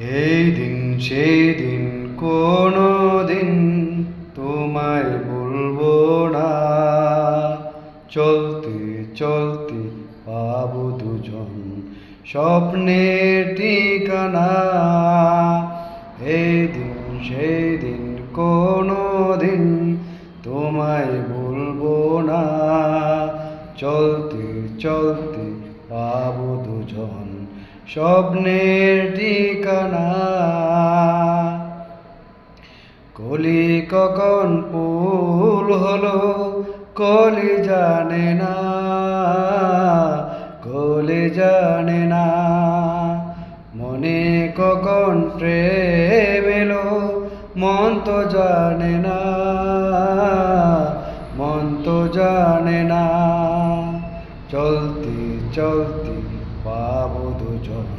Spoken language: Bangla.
এই দিন সেই দিন কোনো দিন তোমায় বলব না। চলতে চলতে পাবো দুজন স্বপ্নের ঠিকানা। এই দিন সেই দিন কোনো দিন তোমায় বলব না। চলতে চলতে পাব দুজন স্বপ্নের ঠিকানা। কলি কখন পুল হলো, কলি জানে না, কলি জানে না। মনে কখন প্রেম এলো, মন তো জানে না, মন তো জানে না। চলতি চলতি পাব দুজন